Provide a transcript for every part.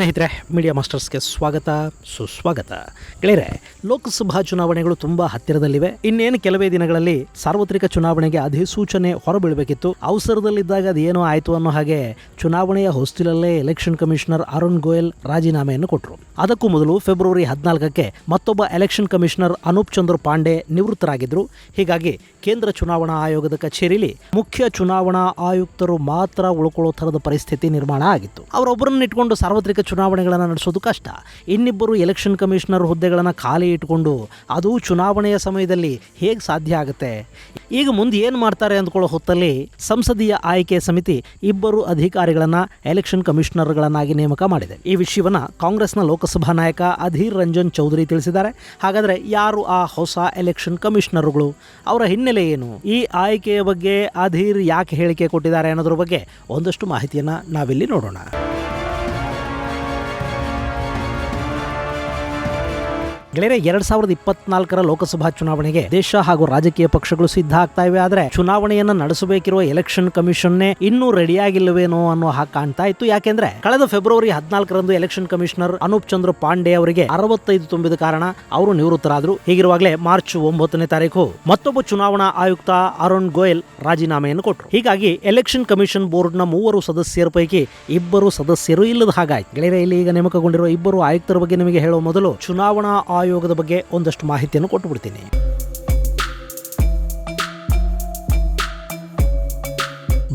ಸ್ನೇಹಿತರೆ ಮೀಡಿಯಾ ಮಾಸ್ಟರ್ಸ್ಗೆ ಸ್ವಾಗತ, ಸುಸ್ವಾಗತ. ಗೆಳೆಯರೆ, ಲೋಕಸಭಾ ಚುನಾವಣೆಗಳು ತುಂಬಾ ಹತ್ತಿರದಲ್ಲಿವೆ. ಇನ್ನೇನು ಕೆಲವೇ ದಿನಗಳಲ್ಲಿ ಸಾರ್ವತ್ರಿಕ ಚುನಾವಣೆಗೆ ಅಧಿಸೂಚನೆ ಹೊರಬೀಳಬೇಕಿತ್ತು. ಅವಸರದಲ್ಲಿದ್ದಾಗ ಅದೇನೋ ಆಯಿತು ಅನ್ನೋ ಹಾಗೆ ಚುನಾವಣೆಯ ಹೊಸ್ತಿಲಲ್ಲೇ ಎಲೆಕ್ಷನ್ ಕಮಿಷನರ್ ಅರುಣ್ ಗೋಯಲ್ ರಾಜೀನಾಮೆಯನ್ನು ಕೊಟ್ಟರು ಅದಕ್ಕೂ ಮೊದಲು ಫೆಬ್ರವರಿ ಹದಿನಾಲ್ಕಕ್ಕೆ ಮತ್ತೊಬ್ಬ ಎಲೆಕ್ಷನ್ ಕಮಿಷನರ್ ಅನೂಪ್ ಚಂದ್ರ ಪಾಂಡೆ ನಿವೃತ್ತರಾಗಿದ್ದರು ಹೀಗಾಗಿ ಕೇಂದ್ರ ಚುನಾವಣಾ ಆಯೋಗದ ಕಚೇರಿಯಲ್ಲಿ ಮುಖ್ಯ ಚುನಾವಣಾ ಆಯುಕ್ತರು ಮಾತ್ರ ಉಳ್ಕೊಳ್ಳೋ ಥರದ ಪರಿಸ್ಥಿತಿ ನಿರ್ಮಾಣ ಆಗಿತ್ತು. ಅವರೊಬ್ಬರನ್ನ ಇಟ್ಕೊಂಡು ಸಾರ್ವತ್ರಿಕ ಚುನಾವಣೆಗಳನ್ನು ನಡೆಸೋದು ಕಷ್ಟ. ಇನ್ನಿಬ್ಬರು ಎಲೆಕ್ಷನ್ ಕಮಿಷನರ್ ಹುದ್ದೆಗಳನ್ನು ಖಾಲಿ ಇಟ್ಕೊಂಡು ಅದು ಚುನಾವಣೆಯ ಸಮಯದಲ್ಲಿ ಹೇಗೆ ಸಾಧ್ಯ ಆಗುತ್ತೆ? ಈಗ ಮುಂದೆ ಏನು ಮಾಡ್ತಾರೆ ಅಂದ್ಕೊಳ್ಳೋ ಹೊತ್ತಲ್ಲಿ ಸಂಸದೀಯ ಆಯ್ಕೆ ಸಮಿತಿ ಇಬ್ಬರು ಅಧಿಕಾರಿಗಳನ್ನು ಎಲೆಕ್ಷನ್ ಕಮಿಷನರ್ಗಳನ್ನಾಗಿ ನೇಮಕ ಮಾಡಿದೆ. ಈ ವಿಷಯವನ್ನ ಕಾಂಗ್ರೆಸ್ನ ಲೋಕಸಭಾ ನಾಯಕ ಅಧೀರ್ ರಂಜನ್ ಚೌಧರಿ ತಿಳಿಸಿದ್ದಾರೆ. ಹಾಗಾದರೆ ಯಾರು ಆ ಹೊಸ ಎಲೆಕ್ಷನ್ ಕಮಿಷನರ್ಗಳು ಅವರ ಹಿನ್ನೆಲೆ ಏನು? ಈ ಆಯ್ಕೆಯ ಬಗ್ಗೆ ಅಧೀರ್ ಯಾಕೆ ಹೇಳಿಕೆ ಕೊಟ್ಟಿದ್ದಾರೆ ಅನ್ನೋದ್ರ ಬಗ್ಗೆ ಒಂದಷ್ಟು ಮಾಹಿತಿಯನ್ನು ನಾವಿಲ್ಲಿ ನೋಡೋಣ. ಗೆಳೆಯರೆ ಎರಡ್ ಸಾವಿರದ ಇಪ್ಪತ್ನಾಲ್ಕರ ಲೋಕಸಭಾ ಚುನಾವಣೆಗೆ ದೇಶ ಹಾಗೂ ರಾಜಕೀಯ ಪಕ್ಷಗಳು ಸಿದ್ಧ ಆಗ್ತಾ ಇವೆ. ಆದ್ರೆ ಚುನಾವಣೆಯನ್ನ ನಡೆಸಬೇಕಿರುವ ಎಲೆಕ್ಷನ್ ಕಮಿಷನ್ನೇ ಇನ್ನೂ ರೆಡಿಯಾಗಿಲ್ಲವೇನೋ ಅನ್ನೋ ಹಾಗೆ ಕಾಣ್ತಾ ಇತ್ತು. ಯಾಕೆಂದ್ರೆ ಕಳೆದ ಫೆಬ್ರವರಿ ಹದಿನಾಲ್ಕರಂದು ಎಲೆಕ್ಷನ್ ಕಮಿಷನರ್ ಅನೂಪ್ ಚಂದ್ರ ಪಾಂಡೆ ಅವರಿಗೆ ಅರವತ್ತೈದು ತುಂಬಿದ ಕಾರಣ ಅವರು ನಿವೃತ್ತರಾದರು. ಹೀಗಿರುವಾಗಲೇ ಮಾರ್ಚ್ ಒಂಬತ್ತನೇ ತಾರೀಕು ಮತ್ತೊಬ್ಬ ಚುನಾವಣಾ ಆಯುಕ್ತ ಅರುಣ್ ಗೋಯಲ್ ರಾಜೀನಾಮೆಯನ್ನು ಕೊಟ್ಟರು ಹೀಗಾಗಿ ಎಲೆಕ್ಷನ್ ಕಮಿಷನ್ ಬೋರ್ಡ್ನ ಮೂವರು ಸದಸ್ಯರ ಪೈಕಿ ಇಬ್ಬರು ಸದಸ್ಯರು ಇಲ್ಲದ ಹಾಗಾಯ್ತು. ಗೆಳೆಯರೆ ಇಲ್ಲಿ ಈಗ ನೇಮಕಗೊಂಡಿರುವ ಇಬ್ಬರು ಆಯುಕ್ತರ ಬಗ್ಗೆ ನಿಮಗೆ ಹೇಳುವ ಮೊದಲು ಚುನಾವಣಾ ಆಯೋಗದ ಬಗ್ಗೆ ಒಂದಷ್ಟು ಮಾಹಿತಿಯನ್ನು ಕೊಟ್ಟು ಬಿಡ್ತೀನಿ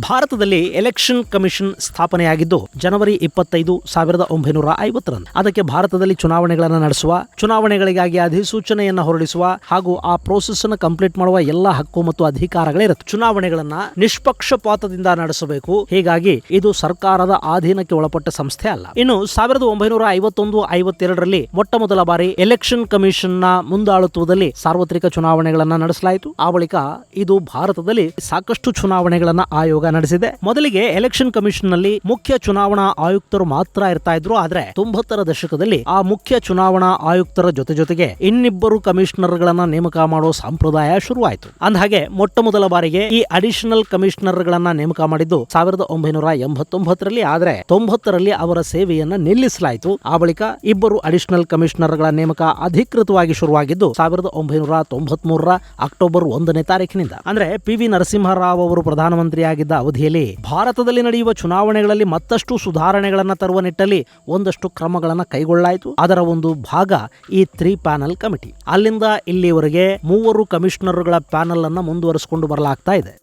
ಭಾರತದಲ್ಲಿ ಎಲೆಕ್ಷನ್ ಕಮಿಷನ್ ಸ್ಥಾಪನೆಯಾಗಿದ್ದು ಜನವರಿ ಇಪ್ಪತ್ತೈದು ಸಾವಿರದ ಒಂಬೈನೂರ ಐವತ್ತರಂದು. ಅದಕ್ಕೆ ಭಾರತದಲ್ಲಿ ಚುನಾವಣೆಗಳನ್ನು ನಡೆಸುವ, ಚುನಾವಣೆಗಳಿಗಾಗಿ ಅಧಿಸೂಚನೆಯನ್ನು ಹೊರಡಿಸುವ ಹಾಗೂ ಆ ಪ್ರೋಸೆಸ್ ಅನ್ನು ಕಂಪ್ಲೀಟ್ ಮಾಡುವ ಎಲ್ಲ ಹಕ್ಕು ಮತ್ತು ಅಧಿಕಾರಗಳಿರುತ್ತೆ. ಚುನಾವಣೆಗಳನ್ನ ನಿಷ್ಪಕ್ಷಪಾತದಿಂದ ನಡೆಸಬೇಕು. ಹೀಗಾಗಿ ಇದು ಸರ್ಕಾರದ ಅಧೀನಕ್ಕೆ ಒಳಪಟ್ಟ ಸಂಸ್ಥೆ ಅಲ್ಲ. ಇನ್ನು ಸಾವಿರದ ಒಂಬೈನೂರ ಐವತ್ತೊಂದು, ಐವತ್ತೆರಡರಲ್ಲಿ ಮೊಟ್ಟ ಮೊದಲ ಬಾರಿ ಎಲೆಕ್ಷನ್ ಕಮಿಷನ್ನ ಮುಂದಾಳುತ್ವದಲ್ಲಿ ಸಾರ್ವತ್ರಿಕ ಚುನಾವಣೆಗಳನ್ನ ನಡೆಸಲಾಯಿತು. ಆ ಬಳಿಕ ಇದು ಭಾರತದಲ್ಲಿ ಸಾಕಷ್ಟು ಚುನಾವಣೆಗಳನ್ನ ಆಯೋಗ ನಡೆಸಿದೆ. ಮೊದಲಿಗೆ ಎಲೆಕ್ಷನ್ ಕಮಿಷನ್ನಲ್ಲಿ ಮುಖ್ಯ ಚುನಾವಣಾ ಆಯುಕ್ತರು ಮಾತ್ರ ಇರ್ತಾ ಇದ್ರು, ಆದ್ರೆ ತೊಂಬತ್ತರ ದಶಕದಲ್ಲಿ ಆ ಮುಖ್ಯ ಚುನಾವಣಾ ಆಯುಕ್ತರ ಜೊತೆ ಜೊತೆಗೆ ಇನ್ನಿಬ್ಬರು ಕಮಿಷನರ್ ಗಳನ್ನ ನೇಮಕ ಮಾಡುವ ಸಂಪ್ರದಾಯ ಶುರುವಾಯಿತು. ಅಂದಹಾಗೆ ಮೊಟ್ಟ ಮೊದಲ ಬಾರಿಗೆ ಈ ಅಡಿಷನಲ್ ಕಮಿಷನರ್ ಗಳನ್ನ ನೇಮಕ ಮಾಡಿದ್ದು ಸಾವಿರದ ಒಂಬೈನೂರ ಎಂಬತ್ತೊಂಬತ್ತರಲ್ಲಿ, ಆದ್ರೆ ತೊಂಬತ್ತರಲ್ಲಿ ಅವರ ಸೇವೆಯನ್ನ ನಿಲ್ಲಿಸಲಾಯಿತು. ಆ ಬಳಿಕ ಇಬ್ಬರು ಅಡಿಷನಲ್ ಕಮಿಷನರ್ಗಳ ನೇಮಕ ಅಧಿಕೃತವಾಗಿ ಶುರುವಾಗಿದ್ದು ಸಾವಿರದ ಒಂಬೈನೂರ ತೊಂಬತ್ಮೂರರ ಅಕ್ಟೋಬರ್ ಒಂದನೇ ತಾರೀಕಿನಿಂದ ಅಂದ್ರೆ ಪಿ ವಿ ನರಸಿಂಹರಾವ್ ಅವರು ಪ್ರಧಾನಮಂತ್ರಿಯಾಗಿದ್ದ ಅವಧಿಯಲ್ಲಿ ಭಾರತದಲ್ಲಿ ನಡೆಯುವ ಚುನಾವಣೆಗಳಲ್ಲಿ ಮತ್ತಷ್ಟು ಸುಧಾರಣೆಗಳನ್ನು ತರುವ ನಿಟ್ಟಲ್ಲಿ ಒಂದಷ್ಟು ಕ್ರಮಗಳನ್ನು ಕೈಗೊಳ್ಳಾಯಿತು ಅದರ ಒಂದು ಭಾಗ ಈ ತ್ರೀ ಪ್ಯಾನಲ್ ಕಮಿಟಿ. ಅಲ್ಲಿಂದ ಇಲ್ಲಿವರೆಗೆ ಮೂವರು ಕಮಿಷನರ್ಗಳ ಪ್ಯಾನಲ್ ಅನ್ನು ಮುಂದುವರಿಸಿಕೊಂಡು ಬರಲಾಗ್ತಾ ಇದೆ.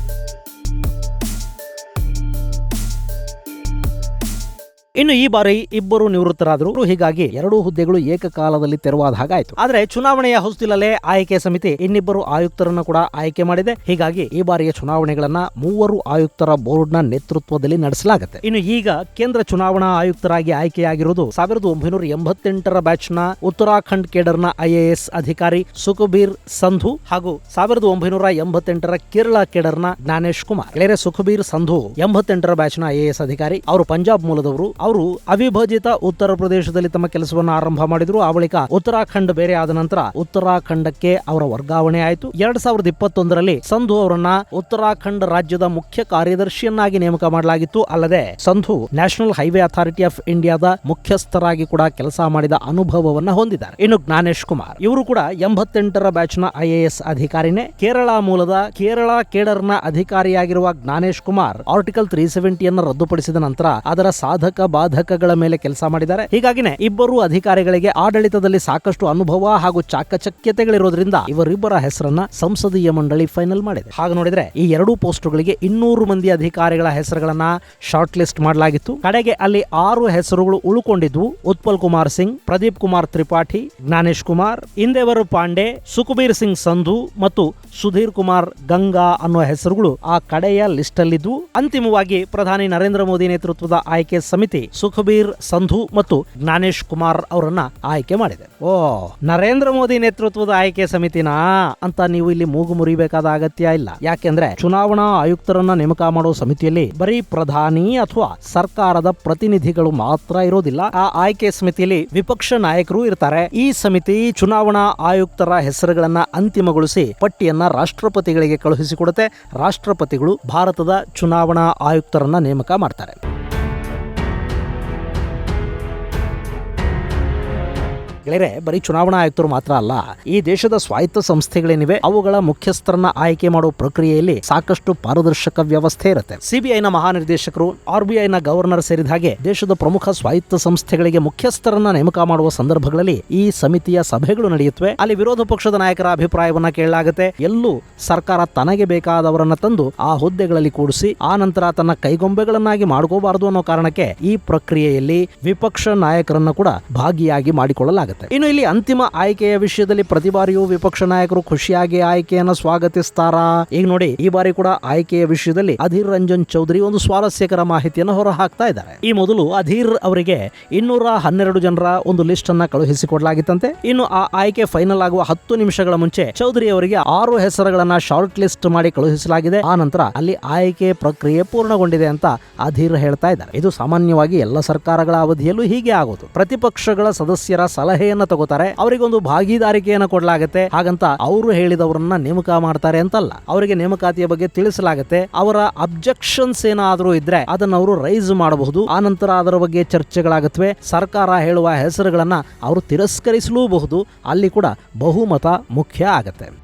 ಇನ್ನು ಈ ಬಾರಿ ಇಬ್ಬರು ನಿವೃತ್ತರಾದರು. ಹೀಗಾಗಿ ಎರಡೂ ಹುದ್ದೆಗಳು ಏಕಕಾಲದಲ್ಲಿ ತೆರವಾದ ಹಾಗಾಯಿತು. ಆದರೆ ಚುನಾವಣೆಯ ಹೊಸ್ತಿಲಲ್ಲೇ ಆಯ್ಕೆ ಸಮಿತಿ ಇನ್ನಿಬ್ಬರು ಆಯುಕ್ತರನ್ನು ಕೂಡ ಆಯ್ಕೆ ಮಾಡಿದೆ. ಹೀಗಾಗಿ ಈ ಬಾರಿಯ ಚುನಾವಣೆಗಳನ್ನ ಮೂವರು ಆಯುಕ್ತರ ಬೋರ್ಡ್ನ ನೇತೃತ್ವದಲ್ಲಿ ನಡೆಸಲಾಗುತ್ತೆ. ಇನ್ನು ಈಗ ಕೇಂದ್ರ ಚುನಾವಣಾ ಆಯುಕ್ತರಾಗಿ ಆಯ್ಕೆಯಾಗಿರುವುದು ಸಾವಿರದ ಒಂಬೈನೂರ ಎಂಬತ್ತೆಂಟರ ಬ್ಯಾಚ್ನ ಉತ್ತರಾಖಂಡ್ ಕೇಡರ್ನ ಐಎಎಸ್ ಅಧಿಕಾರಿ ಸುಖಬೀರ್ ಸಂಧು ಹಾಗೂ ಸಾವಿರದ ಒಂಬೈನೂರ ಎಂಬತ್ತೆಂಟರ ಕೇರಳ ಕೇಡರ್ನ ಜ್ಞಾನೇಶ್ ಕುಮಾರ್. ಗೆಳೆಯರೆ, ಸುಖಬೀರ್ ಸಂಧು ಎಂಬತ್ತೆಂಟರ ಬ್ಯಾಚ್ನ ಐಎಎಸ್ ಅಧಿಕಾರಿ, ಅವರು ಪಂಜಾಬ್ ಮೂಲದವರು ಅವರು ಅವಿಭಜಿತ ಉತ್ತರ ಪ್ರದೇಶದಲ್ಲಿ ತಮ್ಮ ಕೆಲಸವನ್ನು ಆರಂಭ ಮಾಡಿದ್ರು. ಆ ಬಳಿಕ ಉತ್ತರಾಖಂಡ್ ಬೇರೆ ಆದ ನಂತರ ಉತ್ತರಾಖಂಡಕ್ಕೆ ಅವರ ವರ್ಗಾವಣೆ ಆಯಿತು. ಎರಡ್ ಸಾವಿರದ ಇಪ್ಪತ್ತೊಂದರಲ್ಲಿ ಸಂಧು ಅವರನ್ನ ಉತ್ತರಾಖಂಡ್ ರಾಜ್ಯದ ಮುಖ್ಯ ಕಾರ್ಯದರ್ಶಿಯನ್ನಾಗಿ ನೇಮಕ ಮಾಡಲಾಗಿತ್ತು. ಅಲ್ಲದೆ Sandhu national highway authority of ಇಂಡಿಯಾದ ಮುಖ್ಯಸ್ಥರಾಗಿ ಕೂಡ ಕೆಲಸ ಮಾಡಿದ ಅನುಭವವನ್ನ ಹೊಂದಿದ್ದಾರೆ. ಇನ್ನು ಜ್ಞಾನೇಶ್ ಕುಮಾರ್, ಇವರು ಕೂಡ ಎಂಬತ್ತೆಂಟರ ಬ್ಯಾಚ್ನ ಐಎಎಸ್ ಅಧಿಕಾರಿನೇ. ಕೇರಳ ಮೂಲದ ಕೇರಳ ಕೇಡರ್ನ ಅಧಿಕಾರಿಯಾಗಿರುವ ಜ್ಞಾನೇಶ್ ಕುಮಾರ್ ಆರ್ಟಿಕಲ್ ತ್ರೀ ಸೆವೆಂಟಿಯನ್ನು ರದ್ದುಪಡಿಸಿದ ನಂತರ ಅದರ ಸಾಧಕ ಬಾಧಕಗಳ ಮೇಲೆ ಕೆಲಸ ಮಾಡಿದ್ದಾರೆ. ಹೀಗಾಗಿನೇ ಇಬ್ಬರು ಅಧಿಕಾರಿಗಳಿಗೆ ಆಡಳಿತದಲ್ಲಿ ಸಾಕಷ್ಟು ಅನುಭವ ಹಾಗೂ ಚಾಕಚಕ್ಯತೆಗಳಿರೋದ್ರಿಂದ ಇವರಿಬ್ಬರ ಹೆಸರನ್ನ ಸಂಸದೀಯ ಮಂಡಳಿ ಫೈನಲ್ ಮಾಡಿದೆ. ಹಾಗೆ ನೋಡಿದ್ರೆ ಈ ಎರಡೂ ಪೋಸ್ಟ್ಗಳಿಗೆ ಇನ್ನೂರು ಮಂದಿ ಅಧಿಕಾರಿಗಳ ಹೆಸರುಗಳನ್ನ ಶಾರ್ಟ್ ಲಿಸ್ಟ್ ಮಾಡಲಾಗಿತ್ತು. ಕಡೆಗೆ ಅಲ್ಲಿ ಆರು ಹೆಸರುಗಳು ಉಳ್ಕೊಂಡಿದ್ವು. ಉತ್ಪಲ್ ಕುಮಾರ್ ಸಿಂಗ್, ಪ್ರದೀಪ್ ಕುಮಾರ್ ತ್ರಿಪಾಠಿ, ಜ್ಞಾನೇಶ್ ಕುಮಾರ್, ಇಂದೇವರ್ ಪಾಂಡೆ, ಸುಖಬೀರ್ ಸಿಂಗ್ ಸಂಧು ಮತ್ತು ಸುಧೀರ್ ಕುಮಾರ್ ಗಂಗಾ ಅನ್ನುವ ಹೆಸರುಗಳು ಆ ಕಡೆಯ ಲಿಸ್ಟ್ ಅಲ್ಲಿದ್ವು ಅಂತಿಮವಾಗಿ ಪ್ರಧಾನಿ ನರೇಂದ್ರ ಮೋದಿ ನೇತೃತ್ವದ ಆಯ್ಕೆ ಸುಖಬೀರ್, ಸಂಧು ಮತ್ತು ಜ್ಞಾನೇಶ್ ಕುಮಾರ್ ಅವರನ್ನ ಆಯ್ಕೆ ಮಾಡಿದೆ. ಓ, ನರೇಂದ್ರ ಮೋದಿ ನೇತೃತ್ವದ ಆಯ್ಕೆ ಸಮಿತಿನಾ ಅಂತ ನೀವು ಇಲ್ಲಿ ಮೂಗು ಮುರಿಬೇಕಾದ ಅಗತ್ಯ ಇಲ್ಲ. ಯಾಕೆಂದ್ರೆ ಚುನಾವಣಾ ಆಯುಕ್ತರನ್ನ ನೇಮಕ ಮಾಡೋ ಸಮಿತಿಯಲ್ಲಿ ಬರೀ ಪ್ರಧಾನಿ ಅಥವಾ ಸರ್ಕಾರದ ಪ್ರತಿನಿಧಿಗಳು ಮಾತ್ರ ಇರೋದಿಲ್ಲ. ಆ ಆಯ್ಕೆ ಸಮಿತಿಯಲ್ಲಿ ವಿಪಕ್ಷ ನಾಯಕರು ಇರ್ತಾರೆ. ಈ ಸಮಿತಿ ಚುನಾವಣಾ ಆಯುಕ್ತರ ಹೆಸರುಗಳನ್ನ ಅಂತಿಮಗೊಳಿಸಿ ಪಟ್ಟಿಯನ್ನ ರಾಷ್ಟ್ರಪತಿಗಳಿಗೆ ಕಳುಹಿಸಿಕೊಡುತ್ತೆ. ರಾಷ್ಟ್ರಪತಿಗಳು ಭಾರತದ ಚುನಾವಣಾ ಆಯುಕ್ತರನ್ನ ನೇಮಕ ಮಾಡ್ತಾರೆ. ಗೆಳೆಯರೆ, ಬರೀ ಚುನಾವಣಾ ಆಯುಕ್ತರು ಮಾತ್ರ ಅಲ್ಲ, ಈ ದೇಶದ ಸ್ವಾಯತ್ತ ಸಂಸ್ಥೆಗಳೇನಿವೆ, ಅವುಗಳ ಮುಖ್ಯಸ್ಥರನ್ನ ಆಯ್ಕೆ ಮಾಡುವ ಪ್ರಕ್ರಿಯೆಯಲ್ಲಿ ಸಾಕಷ್ಟು ಪಾರದರ್ಶಕ ವ್ಯವಸ್ಥೆ ಇರುತ್ತೆ. ಸಿಬಿಐನ ಮಹಾನಿರ್ದೇಶಕರು, ಆರ್ಬಿಐನ ಗವರ್ನರ್ ಸೇರಿದ ಹಾಗೆ ದೇಶದ ಪ್ರಮುಖ ಸ್ವಾಯತ್ತ ಸಂಸ್ಥೆಗಳಿಗೆ ಮುಖ್ಯಸ್ಥರನ್ನ ನೇಮಕ ಮಾಡುವ ಸಂದರ್ಭಗಳಲ್ಲಿ ಈ ಸಮಿತಿಯ ಸಭೆಗಳು ನಡೆಯುತ್ತವೆ. ಅಲ್ಲಿ ವಿರೋಧ ಪಕ್ಷದ ನಾಯಕರ ಅಭಿಪ್ರಾಯವನ್ನ ಕೇಳಲಾಗುತ್ತೆ. ಎಲ್ಲೂ ಸರ್ಕಾರ ತನಗೆ ಬೇಕಾದವರನ್ನ ತಂದು ಆ ಹುದ್ದೆಗಳಲ್ಲಿ ಕೂಡಿಸಿ, ಆ ನಂತರ ತನ್ನ ಕೈಗೊಂಬೆಗಳನ್ನಾಗಿ ಮಾಡ್ಕೋಬಾರದು ಅನ್ನೋ ಕಾರಣಕ್ಕೆ ಈ ಪ್ರಕ್ರಿಯೆಯಲ್ಲಿ ವಿಪಕ್ಷ ನಾಯಕರನ್ನ ಕೂಡ ಭಾಗಿಯಾಗಿ ಮಾಡಿಕೊಳ್ಳಲಾಗುತ್ತೆ. ಇನ್ನು ಇಲ್ಲಿ ಅಂತಿಮ ಆಯ್ಕೆಯ ವಿಷಯದಲ್ಲಿ ಪ್ರತಿ ಬಾರಿಯೂ ವಿಪಕ್ಷ ನಾಯಕರು ಖುಷಿಯಾಗಿ ಆಯ್ಕೆಯನ್ನು ಸ್ವಾಗತಿಸ್ತಾರಾ? ಈಗ ನೋಡಿ, ಈ ಬಾರಿ ಕೂಡ ಆಯ್ಕೆಯ ವಿಷಯದಲ್ಲಿ ಅಧೀರ್ ರಂಜನ್ ಚೌಧರಿ ಒಂದು ಸ್ವಾರಸ್ಯಕರ ಮಾಹಿತಿಯನ್ನು ಹೊರ ಹಾಕ್ತಾ ಇದ್ದಾರೆ. ಈ ಮೊದಲು ಅಧೀರ್ ಅವರಿಗೆ ಇನ್ನೂರ ಹನ್ನೆರಡು ಜನರ ಒಂದು ಲಿಸ್ಟ್ ಅನ್ನ ಕಳುಹಿಸಿಕೊಡಲಾಗಿತ್ತಂತೆ. ಇನ್ನು ಆ ಆಯ್ಕೆ ಫೈನಲ್ ಆಗುವ ಹತ್ತು ನಿಮಿಷಗಳ ಮುಂಚೆ ಚೌಧರಿ ಅವರಿಗೆ ಆರು ಹೆಸರುಗಳನ್ನ ಶಾರ್ಟ್ ಲಿಸ್ಟ್ ಮಾಡಿ ಕಳುಹಿಸಲಾಗಿದೆ. ಆ ನಂತರ ಅಲ್ಲಿ ಆಯ್ಕೆ ಪ್ರಕ್ರಿಯೆ ಪೂರ್ಣಗೊಂಡಿದೆ ಅಂತ ಅಧೀರ್ ಹೇಳ್ತಾ ಇದ್ದಾರೆ. ಇದು ಸಾಮಾನ್ಯವಾಗಿ ಎಲ್ಲ ಸರ್ಕಾರಗಳ ಅವಧಿಯಲ್ಲೂ ಹೀಗೆ ಆಗೋದು. ಪ್ರತಿಪಕ್ಷಗಳ ಸದಸ್ಯರ ಸಲಹೆಯನ್ನ ತಗೋತಾರೆ, ಅವರಿಗೊಂದು ಭಾಗಿದಾರಿಕೆಯನ್ನ ಕೊಡಲಾಗುತ್ತೆ. ಹಾಗಂತ ಅವರು ಹೇಳಿದವರನ್ನ ನೇಮಕ ಮಾಡ್ತಾರೆ ಅಂತಲ್ಲ. ಅವರಿಗೆ ನೇಮಕಾತಿಯ ಬಗ್ಗೆ ತಿಳಿಸಲಾಗುತ್ತೆ. ಅವರ ಅಬ್ಜೆಕ್ಷನ್ಸ್ ಏನಾದರೂ ಇದ್ರೆ ಅದನ್ನ ಅವರು ರೈಸ್ ಮಾಡಬಹುದು. ಆ ನಂತರ ಅದರ ಬಗ್ಗೆ ಚರ್ಚೆಗಳಾಗುತ್ತವೆ. ಸರ್ಕಾರ ಹೇಳುವ ಹೆಸರುಗಳನ್ನ ಅವರು ತಿರಸ್ಕರಿಸಲೂಬಹುದು. ಅಲ್ಲಿ ಕೂಡ ಬಹುಮತ ಮುಖ್ಯ ಆಗತ್ತೆ.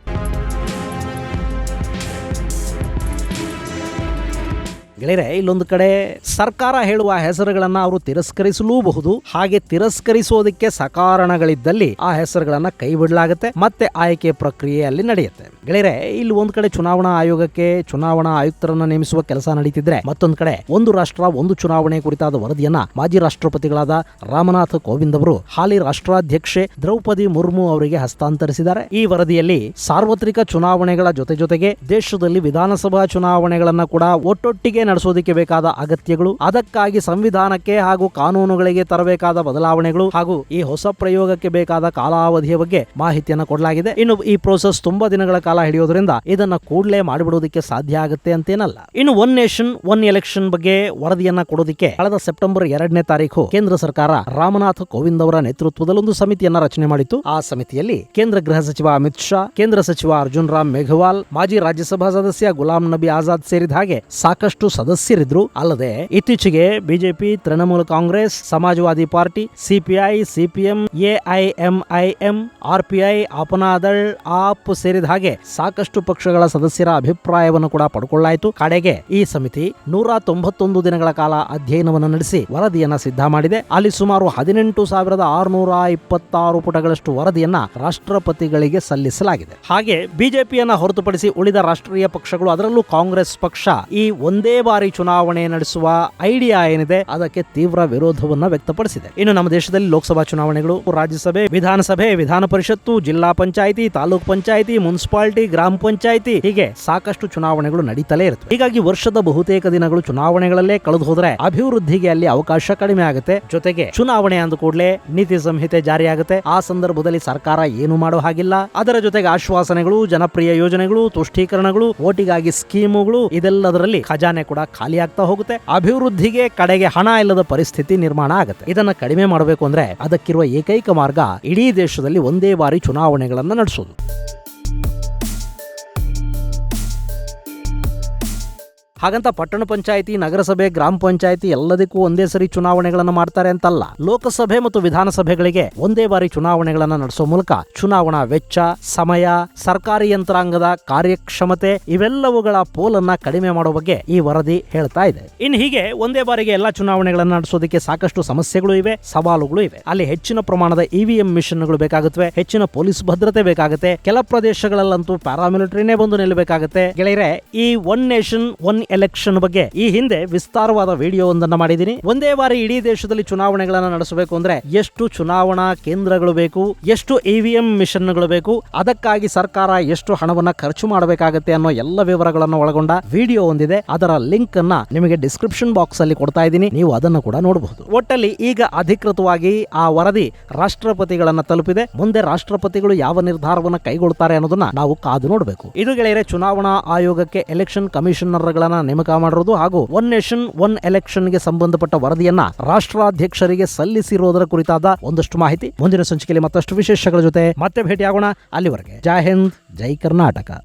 ಗೆಳೆಯರೆ, ಇಲ್ಲೊಂದು ಕಡೆ ಸರ್ಕಾರ ಹೇಳುವ ಹೆಸರುಗಳನ್ನ ಅವರು ತಿರಸ್ಕರಿಸಲೂಬಹುದು. ಹಾಗೆ ತಿರಸ್ಕರಿಸೋದಕ್ಕೆ ಸಕಾರಣಗಳಿದ್ದಲ್ಲಿ ಆ ಹೆಸರುಗಳನ್ನ ಕೈ ಬಿಡಲಾಗುತ್ತೆ, ಮತ್ತೆ ಆಯ್ಕೆ ಪ್ರಕ್ರಿಯೆ ಅಲ್ಲಿ ನಡೆಯುತ್ತೆ. ಗೆಳೆಯರೆ, ಇಲ್ಲಿ ಒಂದು ಕಡೆ ಚುನಾವಣಾ ಆಯೋಗಕ್ಕೆ ಚುನಾವಣಾ ಆಯುಕ್ತರನ್ನ ನೇಮಿಸುವ ಕೆಲಸ ನಡೀತಿದ್ರೆ, ಮತ್ತೊಂದು ಕಡೆ ಒಂದು ರಾಷ್ಟ್ರ, ಒಂದು ಚುನಾವಣೆ ಕುರಿತಾದ ವರದಿಯನ್ನ ಮಾಜಿ ರಾಷ್ಟ್ರಪತಿಗಳಾದ ರಾಮನಾಥ್ ಕೋವಿಂದ್ ಅವರು ಹಾಲಿ ರಾಷ್ಟ್ರಾಧ್ಯಕ್ಷೆ ದ್ರೌಪದಿ ಮುರ್ಮು ಅವರಿಗೆ ಹಸ್ತಾಂತರಿಸಿದ್ದಾರೆ. ಈ ವರದಿಯಲ್ಲಿ ಸಾರ್ವತ್ರಿಕ ಚುನಾವಣೆಗಳ ಜೊತೆ ಜೊತೆಗೆ ದೇಶದಲ್ಲಿ ವಿಧಾನಸಭಾ ಚುನಾವಣೆಗಳನ್ನ ಕೂಡ ಒಟ್ಟೊಟ್ಟಿಗೆ ನಡೆಸೋದಕ್ಕೆ ಬೇಕಾದ ಅಗತ್ಯಗಳು, ಅದಕ್ಕಾಗಿ ಸಂವಿಧಾನಕ್ಕೆ ಹಾಗೂ ಕಾನೂನುಗಳಿಗೆ ತರಬೇಕಾದ ಬದಲಾವಣೆಗಳು ಹಾಗೂ ಈ ಹೊಸ ಪ್ರಯೋಗಕ್ಕೆ ಬೇಕಾದ ಕಾಲಾವಧಿಯ ಬಗ್ಗೆ ಮಾಹಿತಿಯನ್ನು ಕೊಡಲಾಗಿದೆ. ಇನ್ನು ಈ ಪ್ರೋಸೆಸ್ ತುಂಬಾ ದಿನಗಳ ಕಾಲ ಹಿಡಿಯೋದ್ರಿಂದ ಇದನ್ನ ಕೂಡಲೇ ಮಾಡಿಬಿಡೋದಕ್ಕೆ ಸಾಧ್ಯ ಆಗುತ್ತೆ ಅಂತೇನಲ್ಲ. ಇನ್ನು ಒನ್ ನೇಷನ್ ಒನ್ ಎಲೆಕ್ಷನ್ ಬಗ್ಗೆ ವರದಿಯನ್ನ ಕೊಡೋದಕ್ಕೆ ಕಳೆದ ಸೆಪ್ಟೆಂಬರ್ ಎರಡನೇ ತಾರೀಕು ಕೇಂದ್ರ ಸರ್ಕಾರ ರಾಮನಾಥ್ ಕೋವಿಂದ್ ಅವರ ನೇತೃತ್ವದಲ್ಲಿ ಒಂದು ಸಮಿತಿಯನ್ನ ರಚನೆ ಮಾಡಿತ್ತು. ಆ ಸಮಿತಿಯಲ್ಲಿ ಕೇಂದ್ರ ಗೃಹ ಸಚಿವ ಅಮಿತ್ ಶಾ, ಕೇಂದ್ರ ಸಚಿವ ಅರ್ಜುನ್ ರಾಮ್ ಮೇಘವಾಲ್, ಮಾಜಿ ರಾಜ್ಯಸಭಾ ಸದಸ್ಯ ಗುಲಾಂ ನಬಿ ಆಜಾದ್ ಸೇರಿದ ಹಾಗೆ ಸಾಕಷ್ಟು ಸದಸ್ಯರಿದ್ರು. ಅಲ್ಲದೆ, ಇತ್ತೀಚೆಗೆ BJP, Trinamool Congress, Samajwadi party, CPI, CPM, AIMIM, RPI, Apna Dal, AAP ಸೇರಿದ ಹಾಗೆ ಸಾಕಷ್ಟು ಪಕ್ಷಗಳ ಸದಸ್ಯರ ಅಭಿಪ್ರಾಯವನ್ನು ಕೂಡ ಪಡ್ಕೊಳ್ಳಾಯಿತು. ಕಡೆಗೆ ಈ ಸಮಿತಿ ನೂರ ತೊಂಬತ್ತೊಂದು ದಿನಗಳ ಕಾಲ ಅಧ್ಯಯನವನ್ನು ನಡೆಸಿ ವರದಿಯನ್ನ ಸಿದ್ಧ ಮಾಡಿದೆ. ಅಲ್ಲಿ ಸುಮಾರು ಹದಿನೆಂಟು ಸಾವಿರದ ಆರುನೂರ ಇಪ್ಪತ್ತಾರು ಪುಟಗಳಷ್ಟು ವರದಿಯನ್ನ ರಾಷ್ಟ್ರಪತಿಗಳಿಗೆ ಸಲ್ಲಿಸಲಾಗಿದೆ. ಹಾಗೆ ಬಿಜೆಪಿಯನ್ನ ಹೊರತುಪಡಿಸಿ ಉಳಿದ ರಾಷ್ಟ್ರೀಯ ಪಕ್ಷಗಳು ಅದರಲ್ಲೂ ಕಾಂಗ್ರೆಸ್ ಪಕ್ಷ ಈ ಒಂದೇ ಬಾರಿ ಚುನಾವಣೆ ನಡೆಸುವ ಐಡಿಯಾ ಏನಿದೆ, ಅದಕ್ಕೆ ತೀವ್ರ ವಿರೋಧವನ್ನ ವ್ಯಕ್ತಪಡಿಸಿದೆ. ಇನ್ನು ನಮ್ಮ ದೇಶದಲ್ಲಿ ಲೋಕಸಭಾ ಚುನಾವಣೆಗಳು, ರಾಜ್ಯಸಭೆ, ವಿಧಾನಸಭೆ, ವಿಧಾನ ಪರಿಷತ್ತು, ಜಿಲ್ಲಾ ಪಂಚಾಯಿತಿ, ತಾಲೂಕ್ ಪಂಚಾಯಿತಿ, ಮುನ್ಸಿಪಾಲಿಟಿ, ಗ್ರಾಮ ಪಂಚಾಯಿತಿ, ಹೀಗೆ ಸಾಕಷ್ಟು ಚುನಾವಣೆಗಳು ನಡೀತಲೇ ಇರುತ್ತೆ ಹೀಗಾಗಿ ವರ್ಷದ ಬಹುತೇಕ ದಿನಗಳು ಚುನಾವಣೆಗಳಲ್ಲೇ ಕಳೆದು ಹೋದ್ರೆ ಅಭಿವೃದ್ಧಿಗೆ ಅಲ್ಲಿ ಅವಕಾಶ ಕಡಿಮೆ ಆಗುತ್ತೆ. ಜೊತೆಗೆ ಚುನಾವಣೆ ಅಂದ ಕೂಡಲೇ ನೀತಿ ಸಂಹಿತೆ ಜಾರಿಯಾಗುತ್ತೆ. ಆ ಸಂದರ್ಭದಲ್ಲಿ ಸರ್ಕಾರ ಏನು ಮಾಡೋ ಹಾಗಿಲ್ಲ. ಅದರ ಜೊತೆಗೆ ಆಶ್ವಾಸನೆಗಳು, ಜನಪ್ರಿಯ ಯೋಜನೆಗಳು, ತುಷ್ಟೀಕರಣಗಳು ಓಟಿಗಾಗಿ ಸ್ಕೀಮುಗಳು, ಇದೆಲ್ಲದರಲ್ಲಿ ಖಜಾನೆ ಕೂಡ ಖಾಲಿ ಆಗ್ತಾ ಹೋಗುತ್ತೆ. ಅಭಿವೃದ್ಧಿಗೆ ಕಡೆಗೆ ಹಣ ಇಲ್ಲದ ಪರಿಸ್ಥಿತಿ ನಿರ್ಮಾಣ ಆಗುತ್ತೆ. ಇದನ್ನ ಕಡಿಮೆ ಮಾಡಬೇಕು ಅಂದ್ರೆ ಅದಕ್ಕಿರುವ ಏಕೈಕ ಮಾರ್ಗ ಇಡೀ ದೇಶದಲ್ಲಿ ಒಂದೇ ಬಾರಿ ಚುನಾವಣೆಗಳನ್ನ ನಡೆಸೋದು. ಹಾಗಂತ ಪಟ್ಟಣ ಪಂಚಾಯಿತಿ, ನಗರಸಭೆ, ಗ್ರಾಮ ಪಂಚಾಯಿತಿ ಎಲ್ಲದಕ್ಕೂ ಒಂದೇ ಸರಿ ಚುನಾವಣೆಗಳನ್ನು ಮಾಡ್ತಾರೆ ಅಂತಲ್ಲ. ಲೋಕಸಭೆ ಮತ್ತು ವಿಧಾನಸಭೆಗಳಿಗೆ ಒಂದೇ ಬಾರಿ ಚುನಾವಣೆಗಳನ್ನು ನಡೆಸೋ ಮೂಲಕ ಚುನಾವಣಾ ವೆಚ್ಚ, ಸಮಯ, ಸರ್ಕಾರಿ ಯಂತ್ರಾಂಗದ ಕಾರ್ಯಕ್ಷಮತೆ ಇವೆಲ್ಲವುಗಳ ಪೋಲನ್ನ ಕಡಿಮೆ ಮಾಡೋ ಬಗ್ಗೆ ಈ ವರದಿ ಹೇಳ್ತಾ ಇದೆ. ಇನ್ನು ಹೀಗೆ ಒಂದೇ ಬಾರಿಗೆ ಎಲ್ಲಾ ಚುನಾವಣೆಗಳನ್ನು ನಡೆಸೋದಕ್ಕೆ ಸಾಕಷ್ಟು ಸಮಸ್ಯೆಗಳು ಇವೆ, ಸವಾಲುಗಳು ಇವೆ. ಅಲ್ಲಿ ಹೆಚ್ಚಿನ ಪ್ರಮಾಣದ ಇವಿಎಂ ಮಿಷನ್ಗಳು ಬೇಕಾಗುತ್ತವೆ, ಹೆಚ್ಚಿನ ಪೊಲೀಸ್ ಭದ್ರತೆ ಬೇಕಾಗುತ್ತೆ, ಕೆಲ ಪ್ರದೇಶಗಳಲ್ಲಂತೂ ಪ್ಯಾರಾಮಿಲಿಟರಿನೇ ಬಂದು ನಿಲ್ಲಬೇಕಾಗುತ್ತೆ. ಗೆಳೆಯರೆ, ಈ ಒನ್ ನೇಷನ್, ಒನ್ ಎಲೆಕ್ಷನ್ ಬಗ್ಗೆ ಈ ಹಿಂದೆ ವಿಸ್ತಾರವಾದ ವಿಡಿಯೋ ಒಂದನ್ನ ಮಾಡಿದ್ದೀನಿ. ಒಂದೇ ಬಾರಿ ಇಡೀ ದೇಶದಲ್ಲಿ ಚುನಾವಣೆಗಳನ್ನ ನಡೆಸಬೇಕು ಅಂದ್ರೆ ಎಷ್ಟು ಚುನಾವಣಾ ಕೇಂದ್ರಗಳು ಬೇಕು, ಎಷ್ಟು ಇವಿಎಂ ಮಿಷನ್ಗಳು ಬೇಕು, ಅದಕ್ಕಾಗಿ ಸರ್ಕಾರ ಎಷ್ಟು ಹಣವನ್ನ ಖರ್ಚು ಮಾಡಬೇಕಾಗುತ್ತೆ ಅನ್ನೋ ಎಲ್ಲ ವಿವರಗಳನ್ನು ಒಳಗೊಂಡ ವಿಡಿಯೋ ಒಂದಿದೆ. ಅದರ ಲಿಂಕ್ ಅನ್ನ ನಿಮಗೆ ಡಿಸ್ಕ್ರಿಪ್ಷನ್ ಬಾಕ್ಸ್ ಅಲ್ಲಿ ಕೊಡ್ತಾ ಇದ್ದೀನಿ. ನೀವು ಅದನ್ನು ಕೂಡ ನೋಡಬಹುದು. ಒಟ್ಟಲ್ಲಿ ಈಗ ಅಧಿಕೃತವಾಗಿ ಆ ವರದಿ ರಾಷ್ಟ್ರಪತಿಗಳನ್ನ ತಲುಪಿದೆ. ಮುಂದೆ ರಾಷ್ಟ್ರಪತಿಗಳು ಯಾವ ನಿರ್ಧಾರವನ್ನ ಕೈಗೊಳ್ತಾರೆ ಅನ್ನೋದನ್ನ ನಾವು ಕಾದು ನೋಡಬೇಕು. ಇದು ಗೆಳೆಯರೆ, ಚುನಾವಣಾ ಆಯೋಗಕ್ಕೆ ಎಲೆಕ್ಷನ್ ಕಮಿಷನರ್ಗಳನ್ನ ನೇಮಕ ಮಾಡಿರೋದು ಹಾಗೂ ಒನ್ ನೇಷನ್, ಒನ್ ಎಲೆಕ್ಷನ್ಗೆ ಸಂಬಂಧಪಟ್ಟ ವರದಿಯನ್ನ ರಾಷ್ಟ್ರಾಧ್ಯಕ್ಷರಿಗೆ ಸಲ್ಲಿಸಿರೋದರ ಕುರಿತಾದ ಒಂದಷ್ಟು ಮಾಹಿತಿ ಮುಂದಿನ ಸಂಚಿಕೆಯಲ್ಲಿ ಮತ್ತಷ್ಟು ವಿಶೇಷಗಳ ಜೊತೆ ಮತ್ತೆ ಭೇಟಿಯಾಗೋಣ. ಅಲ್ಲಿವರೆಗೆ ಜೈ ಹಿಂದ್, ಜೈ ಕರ್ನಾಟಕ.